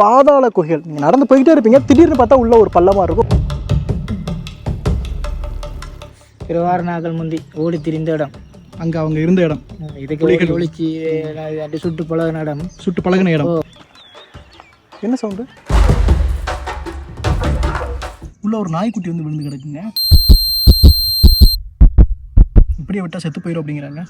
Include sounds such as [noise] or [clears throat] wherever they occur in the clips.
பாதாள குகைகள். நீங்கள் நடந்து போய்கிட்டே இருப்பீங்க. திடீர்னு பார்த்தா உள்ள ஒரு பள்ளமாக இருக்கும். இருவாறு நாட்கள் முந்தி ஓடி திரிந்த இடம். அங்கே அவங்க இருந்த இடம். இதுக்கு ஒழிச்சு அப்படி சுட்டு பழகின இடம். சுட்டு பழகின இடம். என்ன சவுண்டு உள்ள ஒரு நாய்க்குட்டி வந்து விழுந்து கிடக்குங்க. இப்படியே விட்டா செத்து போயிடும் அப்படிங்கிறாங்க.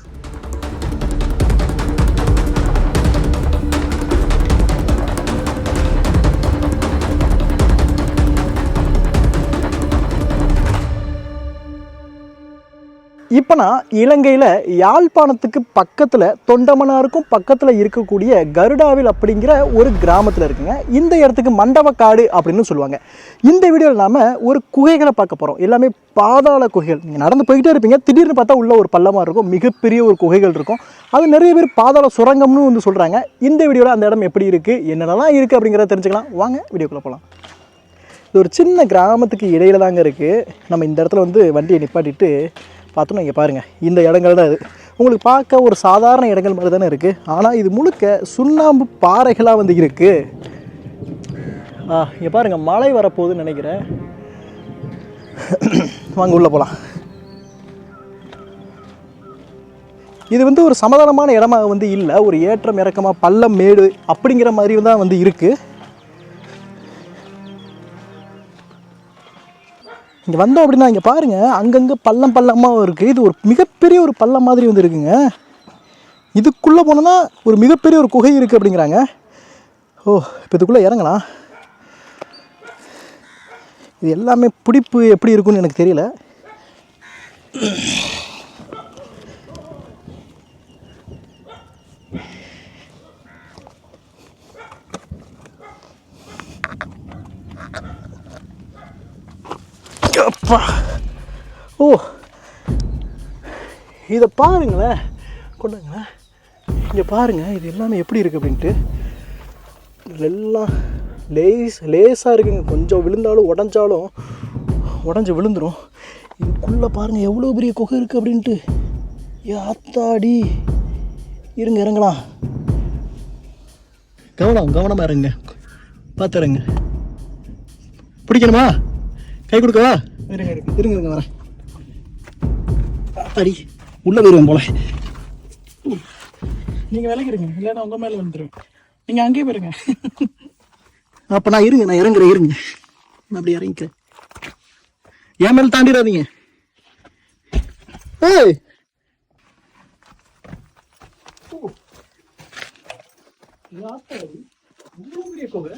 இப்போ நான் இலங்கையில் யாழ்ப்பாணத்துக்கு பக்கத்தில் தொண்டமனாருக்கும் பக்கத்தில் இருக்கக்கூடிய கருடாவில் அப்படிங்கிற ஒரு கிராமத்தில் இருக்குங்க. இந்த இடத்துக்கு மண்டபக்காடு அப்படின்னு சொல்லுவாங்க. இந்த வீடியோவில் நாம் ஒரு குகைகளை பார்க்க போகிறோம் எல்லாமே பாதாள குகைகள். நீங்கள் நடந்து போய்கிட்டே இருப்பீங்க. திடீர்னு பார்த்தா உள்ள ஒரு பள்ளமாக இருக்கும். மிகப்பெரிய ஒரு குகைகள் இருக்கும். அது நிறைய பேர் பாதாள சுரங்கம்னு வந்து சொல்கிறாங்க இந்த வீடியோவில் அந்த இடம் எப்படி இருக்குது என்னென்னலாம் இருக்குது அப்படிங்கிறத தெரிஞ்சுக்கலாம். வாங்க வீடியோக்குள்ளே போகலாம் இது ஒரு சின்ன கிராமத்துக்கு இடையில தாங்க இருக்குது நம்ம இந்த இடத்துல வந்து வண்டியை நிப்பாட்டிட்டு பார்த்தோன்னா இங்கே பாருங்கள் இந்த இடங்கள் தான் இது. உங்களுக்கு பார்க்க ஒரு சாதாரண இடங்கள் மாதிரி தானே இருக்குது ஆனால் இது முழுக்க சுண்ணாம்பு பாறைகளாக வந்து இருக்குது ஆ இங்கே பாருங்கள் மழை வரப்போகுதுன்னு நினைக்கிறேன். [clears throat] வாங்க உள்ளே போகலாம் இது வந்து ஒரு சமாதானமான இடமா வந்து இல்லை ஒரு ஏற்றம் இறக்கமாக பள்ளம் மேடு அப்படிங்கிற மாதிரி தான் வந்து இருக்குது இங்கே வந்தோம் அப்படின்னா இங்கே பாருங்கள் அங்கங்கே பள்ளம் பள்ளமாகவும் இருக்குது இது ஒரு மிகப்பெரிய ஒரு பள்ளம் மாதிரி வந்து இருக்குங்க. இதுக்குள்ளே போனோன்னா ஒரு மிகப்பெரிய ஒரு குகை இருக்குது அப்படிங்கிறாங்க. ஓ இப்போ இதுக்குள்ளே இறங்கலாம். இது எல்லாமே பிடிப்பு எப்படி இருக்குன்னு எனக்கு தெரியல. அப்பா. ஓ இதை பாருங்களேன். கொண்டாங்களேன் இங்கே பாருங்கள் இது எல்லாமே எப்படி இருக்குது அப்படின்ட்டு. எல்லாம் லேஸ் லேஸாக இருக்குங்க. கொஞ்சம் விழுந்தாலும் உடஞ்சாலும் உடஞ்சி விழுந்துடும் இதுக்குள்ளே பாருங்கள் எவ்வளோ பெரிய குகை இருக்குது அப்படின்ட்டு. ஏ ஆத்தாடி. இருங்க இறங்கலாம். கவனம் கவனமாக இருங்க. பார்த்து இறங்க. பிடிக்கணுமா? கை கொடுக்கவா? இருங்க இருங்க இருங்க இருங்க வரேன். அடி உள்ள போயிருவேன் போல. நீங்க விலகிருங்க இல்லைன்னா உங்க மேல வந்துருவேன். நீங்க அங்கேயே போயிருங்க. அப்ப நான் இருங்க நான் இறங்குறேன் இருங்க. நான் அப்படி இறங்கிக்கிறேன். என் மேல தாண்டிடாதீங்க. ஏய்! ஆத்தாடி. இவ்வளவு பெரிய குகை.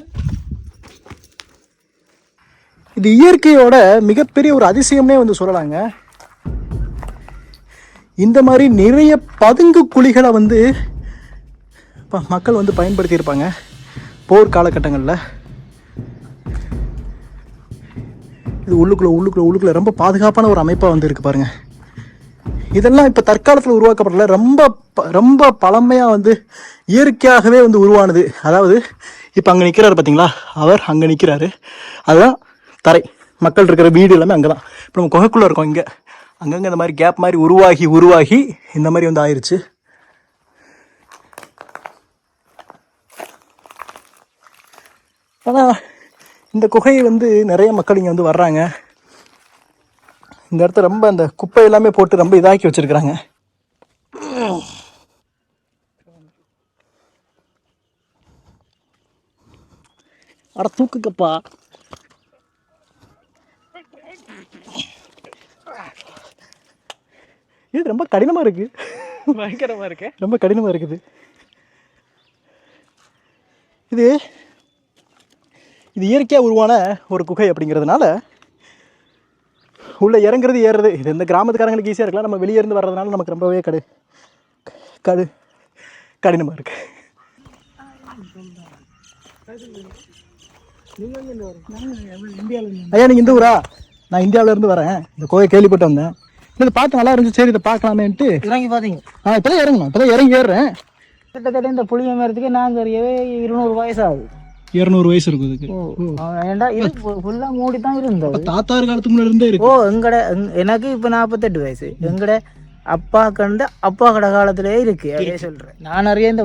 இது இயற்கையோட மிகப்பெரிய ஒரு அதிசயம்னே வந்து சொல்லலாங்க. இந்த மாதிரி நிறைய பதுங்கு குழிகளை வந்து இப்போ மக்கள் வந்து பயன்படுத்தியிருப்பாங்க போர் காலகட்டங்களில். இது உள்ளுக்குள்ள உள்ளுக்குள்ள உள்ளுக்குள்ள ரொம்ப பாதுகாப்பான ஒரு அமைப்பாக வந்து இருக்கு பாருங்க. இதெல்லாம் இப்போ தற்காலத்தில் உருவாக்கப்படல. ரொம்ப ப- ரொம்ப பழமையாக வந்து இயற்கையாகவே வந்து உருவானது. அதாவது இப்போ அங்கே நிற்கிறாரு பார்த்தீங்களா அவர் அங்கே நிற்கிறாரு அதுதான் தரை. மக்கள் இருக்கிற வீடு எல்லாமே அங்கே தான் இப்போ நம்ம குகைக்குள்ளே இருக்கோம் இங்கே. அங்கங்கே இந்த மாதிரி கேப் மாதிரி உருவாகி உருவாகி இந்த மாதிரி வந்து ஆயிடுச்சு ஆனால் இந்த குகை வந்து நிறைய மக்கள் இங்கே வந்து வர்றாங்க. இந்த இடத்த ரொம்ப அந்த குப்பை எல்லாமே போட்டு ரொம்ப இதாக்கி வச்சிருக்கிறாங்க. அட தூக்குக்கப்பா. ரொம்ப கடினமாக இருக்கு. பயங்கரமா இருக்கு. ரொம்ப கடினமாக இருக்குது. இது இது இயற்கையாக உருவான ஒரு குகை அப்படிங்கிறதுனால உள்ளே இறங்குறது ஏறுறது இது இந்த கிராமத்துக்காரங்களுக்கு ஈஸியாக இருக்கலாம். நம்ம வெளியே இருந்து வர்றதுனால நமக்கு ரொம்பவே கடு கடு கடினமாக இருக்கு. ஐயா நீங்கள் இந்த ஊரா? நான் இந்தியாவுல இருந்து வரேன். இந்த கோயை கேள்விப்பட்டு வந்தேன். இல்லை பார்த்து நல்லா இருந்துச்சு. சரி இதை பார்க்கலாமேன்ட்டு. இறங்கி பாத்தீங்க. ஆ இப்போதான் இறங்கணும். இப்போதான் இறங்கி ஏறுறேன். கிட்டத்தட்ட இந்த புளிய மரத்துக்கு நாங்க அறியவே இருநூறு வயசு ஆகுது இரநூறு வயசு இருக்கும் இதுக்கு. ஏன்டா இது ஃபுல்லா மூடி தான் இருந்தது. தாத்தாரு காலத்துக்கு முன்னாடி இருந்தே இருக்கு ஓ எங்கட எங்க- எனக்கு இப்ப நாற்பத்தெட்டு வயசு. எங்கட அப்பா கண்டு அப்பா கட காலத்திலே இருக்கு. அப்படியே சொல்றேன். நான் நிறைய இந்த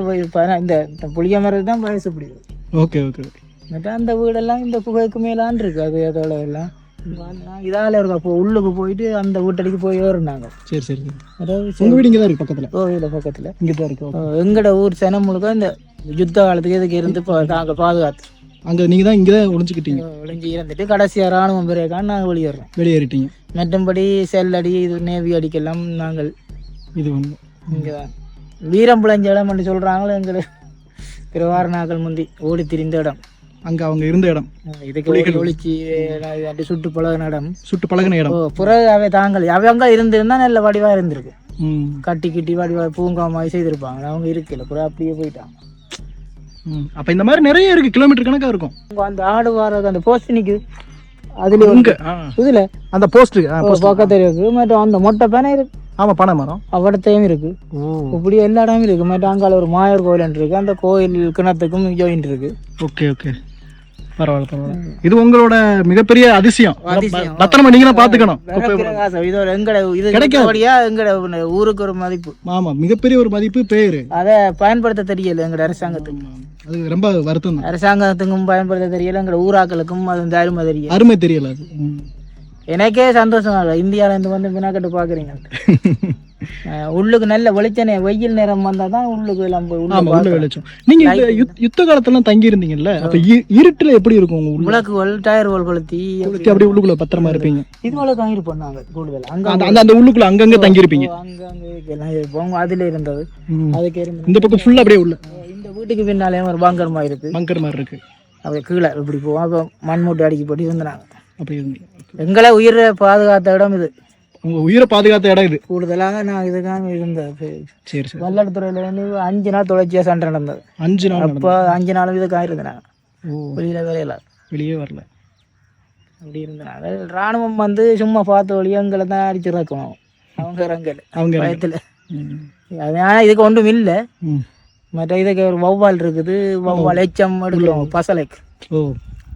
இந்த புளிய மரத்துக்கு தான் வயசு பிடிக்கும் ஓகே ஓகே ஓகே. அந்த வீடெல்லாம் இந்த குகைக்கு மேலான் இருக்கு. அது அதோட எல்லாம். இதால இருக்கும் அப்போ உள்ளுக்கு போயிட்டு அந்த வீட்டடிக்கு போய் ஏறினாங்க. சரி சரி அதாவது உங்கள் வீடு இங்கே தான் இருக்குது பக்கத்தில் கோவில பக்கத்துல. இங்கே தான் இருக்கு அஹ் எங்கட ஊர் சனம் முழுக்க இந்த யுத்த காலத்துக்கு இதுக்கு இருந்து பா- நாங்க பாதுகாத்து. அங்கே நீங்கள் தான் இங்கே தான் ஒளிஞ்சிக்கிட்டீங்க ஒளிஞ்சு இருந்துட்டு கடைசியா ராணுவம் பிறகான் நாங்கள் வெளியேறோம். வெளியேறிட்டீங்க. மற்றும்படி செல் அடி இது நேவி அடிக்கெல்லாம் நாங்கள் இது ஒன்று இங்கே வீரம் புழைஞ்ச இடம் என்று சொல்கிறாங்களோ எங்களை. பிறவார நாட்கள் முந்தி ஓடி திரிந்த இடம். அங்கே அவங்க இருந்த இடம். இதுக்கு ஒழிச்சு அப்படி சுட்டு பழகின இடம். சுட்டு பழகின இடம். பிறகு அவை தாங்கள் அவங்க இருந்திருந்தா நல்ல வடிவா இருந்திருக்கு. கட்டி கிட்டி வடிவா பூங்கா மாதிரி செய்திருப்பாங்க அவங்க இருக்கல பிறகு அப்படியே போயிட்டாங்க. அப்போ இந்த மாதிரி நிறைய இருக்குது கிலோமீட்டர் கணக்காக இருக்கும். அங்க அந்த ஆடு வாரது அந்த போஸ்ட் நிக்குது அதுல இங்கே ஆ. இதுல. அந்த ஒரு பக்கத்துல இருக்கு. மற்றும் அந்த மொட்டை பேனை இருக்கு. ஆமாம் பனை மரம். அவடத்தையும் இருக்கு. இப்படி எல்லா இடமும் இருக்கு. மற்றும் அங்கால ஒரு மாயர் கோயில் இருக்கு. அந்த கோயில் கிணத்துக்கும் ஜாயிண்ட் இருக்கு. Okay okay. பரவாயில்ல பரவாயில்ல. இது உங்களோட மிகப்பெரிய அதிசயம். பத்திரமா நீங்க பாத்துக்கணும் இது ஒரு எங்கட இது கிடைக்காது. கிடைக்காடியா எங்கட ஊருக்கு ஒரு மதிப்பு. ஆமா மிகப்பெரிய ஒரு மதிப்பு பேரு. அதை பயன்படுத்த தெரியல எங்கட அரசாங்கத்துக்கு. அது ரொம்ப வருத்தம் அரசாங்கத்துக்கும் பயன்படுத்த தெரியல எங்கட ஊராக்களுக்கும் அது இந்த அருமை தெரியல. அருமை தெரியல அது. எனக்கே சந்தோஷம் இல்லை இந்தியால இருந்து வந்து பின்னாக்கட்டு பாக்குறீங்க. [laughs] உள்ளுக்கு நல்ல வெளிச்சனே வெயில் நேரம் வந்தா தான் உள்ளுக்கு போய் உள்ள. வெளிச்சம். நீங்க யுத்த காலத்துல தங்கி இருந்தீங்கல்ல அப்ப இருட்டுல எப்படி இருக்கும் உங்க உள்ள விளக்குகள் டயர்கள் கொளுத்தி கொளுத்தி அப்படியே உள்ளுக்குள்ள பத்திரமா இருப்பீங்க. இதுவளவு தங்கிட்டு பண்ணாங்க கூடுதல். அங்க அந்த உள்ளுக்குள்ள அங்கங்க தங்கி இருப்பீங்க அங்க அங்க எல்லாம் இருப்போம் அதுல இருந்தது. அதுக்கு இருந்து இந்த பக்கம் ஃபுல்லா அப்படியே உள்ள. இந்த வீட்டுக்கு பின்னாலே ஒரு பாங்கரமா இருக்கு. பங்கர் மாதிரி இருக்கு. அப்படி கீழே இப்படி போவோம் அப்போ மண்மூட்டை அடிக்கி போட்டு இருந்தாங்க அப்படி இருந்தீங்க எங்களை உயிரை பாதுகாத்த இடம் இது. உங்க உயிரை பாதுகாத்த இடம் இது. கூடுதலாக நான் இதுக்காக இருந்தேன். சரி சரி. வல்லாட்டுத்துறையில வந்து அஞ்சு நாள் தொடர்ச்சியா சண்டை நடந்தது. அஞ்சு நாள் அப்போ அஞ்சு நாளும் இதுக்காக இருந்தேன் ஓ. வெளியில வேலையில வெளியே வரல. அப்படி இருந்தாங்க ராணுவம் வந்து சும்மா பார்த்த வழியா எங்களை தான் அடிச்சு இறக்கணும். அவங்க இறங்கல. அவங்க பயத்துல. அதனால இதுக்கு ஒன்றும் இல்லை. மற்ற இதுக்கு ஒரு வௌவால் இருக்குது. வௌவால் எச்சம் எடுக்கிறவங்க பசலைக்கு. ஓ.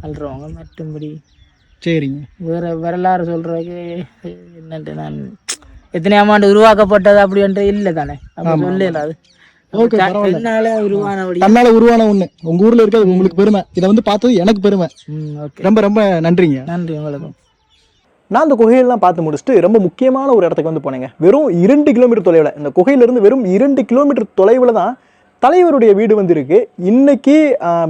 அல்றவங்க மற்றும்படி சரிங்க. வேற வரலாறு சொல்றதுக்கு என்னன்ட்டு நான் எத்தனையாம் ஆண்டு உருவாக்கப்பட்டது அப்படின்ட்டு இல்லை தானே? அப்படி சொல்லல அது. தன்னால உருவான ஒண்ணு. உங்க ஊர்ல இருக்கிறது உங்களுக்கு பெருமை. இதை வந்து பார்த்தது எனக்கு பெருமை. ம் ஓகே. ரொம்ப ரொம்ப நன்றிங்க. நன்றி உங்களுக்கும் நான் அந்த குகையெல்லாம் பார்த்து முடிச்சுட்டு ரொம்ப முக்கியமான ஒரு இடத்துக்கு வந்து போனேங்க. வெறும் இரண்டு கிலோமீட்டர் தொலைவில். இந்த குகையிலிருந்து வெறும் இரண்டு கிலோமீட்டர் தொலைவில் தான் தலைவருடைய வீடு வந்திருக்கு. இன்னைக்கு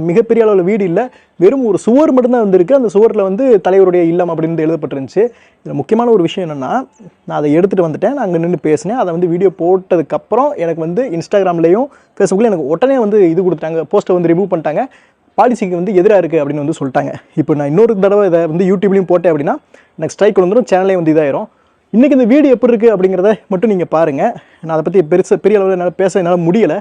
மிகப்பெரிய அளவில் வீடு இல்லை. வெறும் ஒரு சுவர் மட்டும்தான் வந்திருக்கு. அந்த சுவரில் வந்து தலைவருடைய இல்லம் அப்படின்னு எழுதப்பட்டிருந்துச்சு. இதில் முக்கியமான ஒரு விஷயம் என்னென்னா நான் அதை எடுத்துகிட்டு வந்துட்டேன். நான் அங்கே நின்று பேசினேன். அதை வந்து வீடியோ போட்டதுக்கப்புறம் எனக்கு வந்து இன்ஸ்டாகிராம்லேயும் ஃபேஸ்புக்லேயும் எனக்கு உடனே வந்து இது கொடுத்தாங்க போஸ்ட்டை வந்து ரிமூவ் பண்ணிட்டாங்க. பாலிசிக்கு வந்து எதிராக இருக்குது அப்படின்னு வந்து சொல்லிட்டாங்க. இப்போ நான் இன்னொரு தடவை இதை வந்து யூடியூப்லேயும் போட்டேன் அப்படின்னா எனக்கு ஸ்ட்ரைக் வந்துடும் சேனலே வந்து இதாயிரும். இன்றைக்கி இந்த வீடியோ எப்படி இருக்குது அப்படிங்கிறத மட்டும் நீங்கள் பாருங்கள் நான் அதை பற்றி பெருசு பெரிய அளவில் என்னால் பேச என்னால் முடியலை.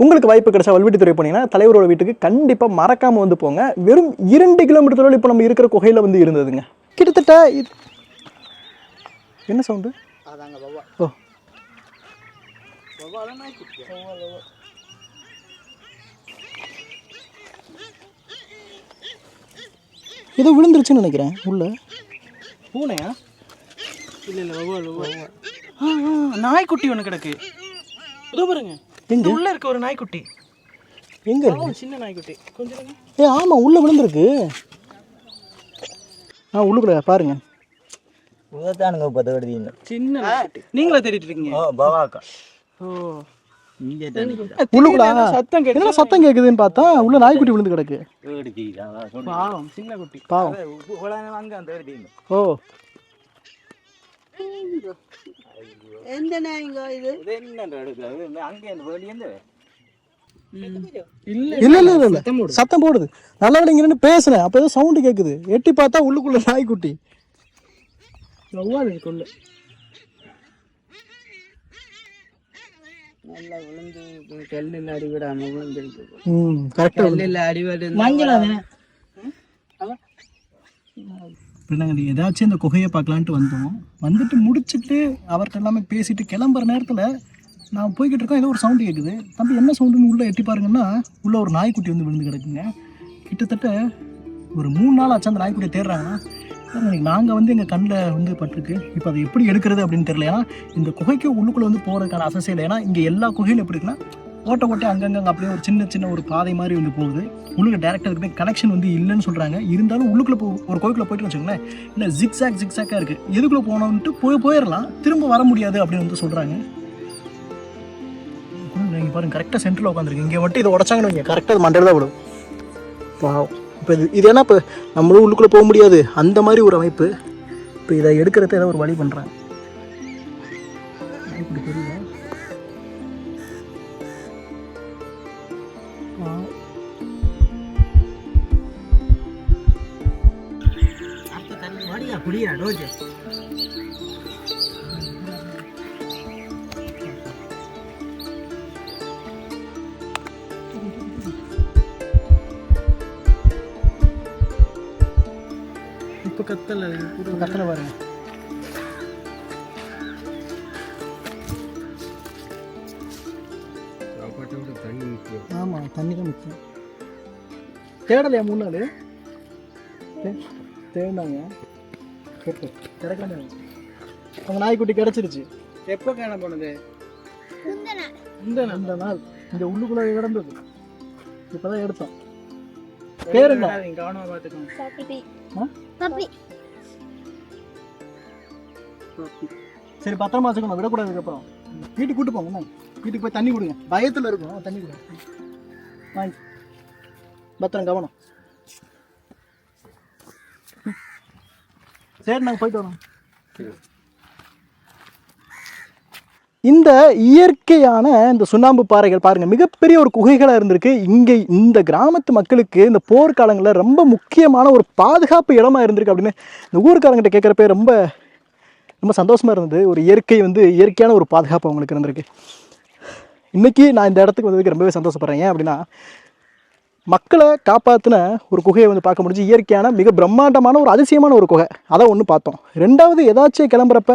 உங்களுக்கு வாய்ப்பு கிடைச்சா வல்வெட்டித்துறை போனீங்கன்னா தலைவரோட வீட்டுக்கு கண்டிப்பாக மறக்காமல் வந்து போங்க. வெறும் இரண்டு கிலோமீட்டர் தொலைவில் இப்போ நம்ம இருக்கிற குகையில் வந்து இருந்ததுங்க. கிட்டத்தட்ட இது என்ன சவுண்டு ஓ. ஏதோ விழுந்துருச்சுன்னு நினைக்கிறேன் உள்ள. பூனையா? இல்ல இல்ல நாய்க்குட்டி ஒன்று கிடக்கு. இதோ பாருங்க. எங்க உள்ள இருக்க ஒரு நாய்க்குட்டி எங்க இருக்கு சின்ன நாய்க்குட்டி கொஞ்சம். ஏ ஆமாம் உள்ள விழுந்திருக்கு ஆ உள்ளுக்குள்ள பாருங்க உதத்தானுங்க இப்போ தேடுதீங்க சின்ன நாய்க்குட்டி நீங்களா தேடிட்டு இருக்கீங்க ஓ பவாக்கா ஓ இங்கே உள்ளுக்குள்ள சத்தம் சத்தம் கேட்குதுன்னு பார்த்தா உள்ள நாய்க்குட்டி விழுந்து கிடக்கு பாவம் சின்ன குட்டி பாவம் அங்கே ஓ எந்த நாய்ங்க இது இல்ல இல்ல இல்ல சத்தம் போடுது நல்ல வேலை இங்க பேசுனேன் அப்ப ஏதோ சவுண்டு கேக்குது எட்டி பார்த்தா உள்ளுக்குள்ள நாய்க்குட்டி இருக்குள்ள நல்லா விழுந்து கல்லில் அடிவிடாம விழுந்துருக்கு ம் கரெக்டா கல்லில் அடிபட்டு மஞ்சள் தானே நாங்கள் ஏதாச்சும் இந்த குகையை பார்க்கலான்ட்டு வந்தோம். வந்துட்டு முடிச்சுட்டு அவர்கிட்ட எல்லாமே பேசிட்டு கிளம்புற நேரத்தில் நான் போய்கிட்டு இருக்கோம் ஏதோ ஒரு சவுண்டு கேட்குது தம்பி என்ன சவுண்டுன்னு உள்ளே எட்டி பாருங்கன்னா உள்ளே ஒரு நாய்க்குட்டி வந்து விழுந்து கிடக்குங்க. கிட்டத்தட்ட ஒரு மூணு நாள் ஆச்சு அந்த நாய்க்குட்டியை தேடுறாங்கன்னா. நாங்கள் வந்து எங்கள் கண்ணில் வந்து பட்டிருக்கு. இப்போ அதை எப்படி எடுக்கிறது அப்படின்னு தெரியல. ஏன்னா இந்த குகைக்கு உள்ளுக்குள்ளே வந்து போகிறதுக்கான அசசே இல்லை. ஏன்னா இங்கே எல்லா குகையிலும் எப்படி இருக்குன்னா ஓட்ட ஓட்ட அங்கங்கே அப்படியே ஒரு சின்ன சின்ன ஒரு பாதை மாதிரி வந்து போகுது. உள்ளுக்கு டேரெக்டாக இருக்குமே கனெக்ஷன் வந்து இல்லைன்னு சொல்கிறாங்க இருந்தாலும் உள்ளுக்குள்ளே போ ஒரு கோயிலுக்குள்ள போயிட்டு வச்சுக்கோங்களேன் இல்லை ஜிக்ஸாக் ஜிக்ஸாக்காக இருக்குது எதுக்குள்ளே போனோம்ட்டு போய் போயிடலாம். திரும்ப வர முடியாது அப்படின்னு வந்து சொல்கிறாங்க நீங்கள் பாருங்க கரெக்டாக சென்டரில் உட்காந்துருக்கு இங்கே மட்டும் இதை உடச்சாங்கன்னு வைங்க. கரெக்டாக அது மண்டையில் தான் விடும் இப்போ இது இது என்ன இப்போ நம்மளும் உள்ளுக்குள்ளே போக முடியாது. அந்த மாதிரி ஒரு அமைப்பு. இப்போ இதை எடுக்கிறத ஏதோ ஒரு வழி பண்ணுறாங்க இப்போ கத்தல. இப்போ கத்தல பாருங்க. ஆமாம் தண்ணி தான் முக்கியம். தேடலையா மூணு நாள் தேடினாங்க. கிடைக்கல அவங்க நாய்க்குட்டி கிடச்சிருச்சு. எப்போ காண போனது இந்த இந்த நாள் இந்த உள்ளுக்குள்ள கிடந்தது. இப்போதான் எடுத்தோம். பேர் என்ன கவனமாக பார்த்துக்கோங்க. ஆ? சரி பத்திரமா வச்சுக்கணும் விடக்கூடாது அதுக்கப்புறம் வீட்டுக்கு கூட்டு போங்க? வீட்டுக்கு போய் தண்ணி கொடுங்க பயத்தில் இருக்கும் தண்ணி கொடுங்க வாங்கி பத்திரம் கவனம். சரி நாங்கள் போயிட்டு வரோம் இந்த இயற்கையான இந்த சுண்ணாம்பு பாறைகள் பாருங்கள் மிகப்பெரிய ஒரு குகைகளாக இருந்திருக்கு. இங்கே இந்த கிராமத்து மக்களுக்கு இந்த போர்க்காலங்களில் ரொம்ப முக்கியமான ஒரு பாதுகாப்பு இடமா இருந்திருக்கு அப்படின்னு இந்த ஊருக்காரங்கிட்ட கேட்குறப்ப ரொம்ப ரொம்ப சந்தோஷமாக இருந்தது. ஒரு இயற்கை வந்து இயற்கையான ஒரு பாதுகாப்பு அவங்களுக்கு இருந்திருக்கு. இன்னைக்கு நான் இந்த இடத்துக்கு வந்ததுக்கு ரொம்பவே சந்தோஷப்படுறேன். ஏன் அப்படின்னா மக்களை காப்பாற்றின ஒரு குகையை வந்து பார்க்க முடிஞ்சு இயற்கையான மிக பிரம்மாண்டமான ஒரு அதிசயமான ஒரு குகை. அதை ஒன்று பார்த்தோம். ரெண்டாவது ஏதாச்சும் கிளம்புறப்ப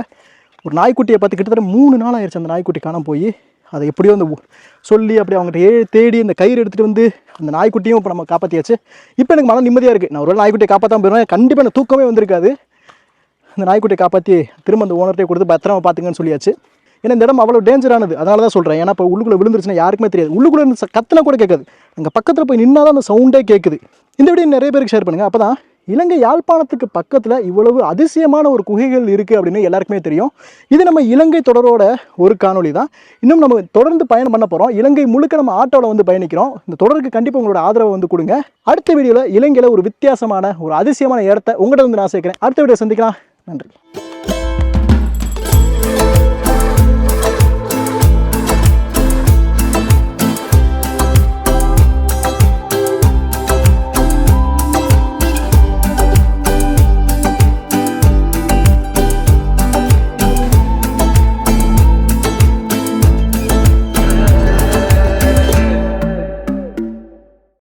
ஒரு நாய்க்குட்டியை பார்த்து கிட்டத்தட்ட மூணு நாள் ஆயிடுச்சு அந்த நாய்க்குட்டி காணாம போய். அதை எப்படியோ அந்த சொல்லி அப்படி அவங்ககிட்ட ஏ தேடி அந்த கயிறு எடுத்துகிட்டு வந்து அந்த நாய்க்குட்டியும் இப்போ நம்ம காப்பாற்றியாச்சு இப்போ எனக்கு மன நிம்மதியாக இருக்குது நான் ஒரு நாய்க்குட்டியை காப்பாற்றாம போயிடுவேன் கண்டிப்பாக எனக்கு தூக்கமே வந்திருக்காது. அந்த நாய்க்குட்டியை காப்பாற்றி திரும்ப அந்த ஓனர்கிட்டே கொடுத்து பத்திரமா பார்த்துங்கன்னு சொல்லியாச்சு. ஏன்னா இந்த இடம் அவ்வளோ டேஞ்சரானது அதனால தான் சொல்கிறேன் ஏன்னா இப்போ உள்ளுக்குள்ளே விழுந்துருச்சுன்னா யாருக்குமே தெரியாது. உள்ளுக்குள்ளே இருந்து கூட கேட்காது. அங்கே பக்கத்தில் போய் நின்னா தான் அந்த சவுண்டே கேட்குது இந்த வீடியோ நிறைய பேருக்கு ஷேர் பண்ணுங்கள் அப்போ தான் இலங்கை யாழ்ப்பாணத்துக்கு பக்கத்தில் இவ்வளவு அதிசயமான ஒரு குகைகள் இருக்குது அப்படின்னு எல்லாருக்குமே தெரியும். இது நம்ம இலங்கை தொடரோட ஒரு காணொளி தான். இன்னும் நம்ம தொடர்ந்து பயணம் பண்ண போகிறோம் இலங்கை முழுக்க நம்ம ஆட்டோவில் வந்து பயணிக்கிறோம். இந்த தொடருக்கு கண்டிப்பாக உங்களோட ஆதரவை வந்து கொடுங்க. அடுத்த வீடியோவில் இலங்கையில் ஒரு வித்தியாசமான ஒரு அதிசயமான இடத்த உங்கள்கிட்ட வந்து நான் சேர்க்குறேன். அடுத்த வீடியோ சந்திக்கலாம். நன்றி.